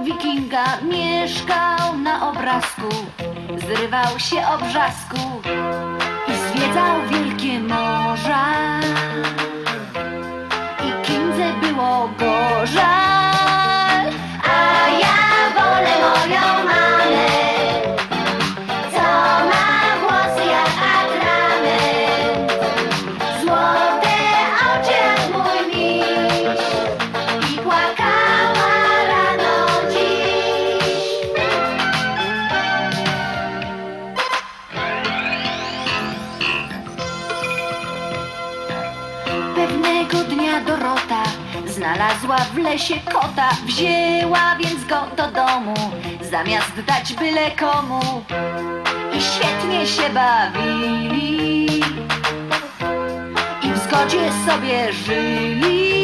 wikinga mieszkał na obrazku, zrywał się obrzasku i zwiedzał wielkie morze. Dorota znalazła w lesie kota, wzięła więc go do domu, zamiast dać byle komu. I świetnie się bawili, i w zgodzie sobie żyli.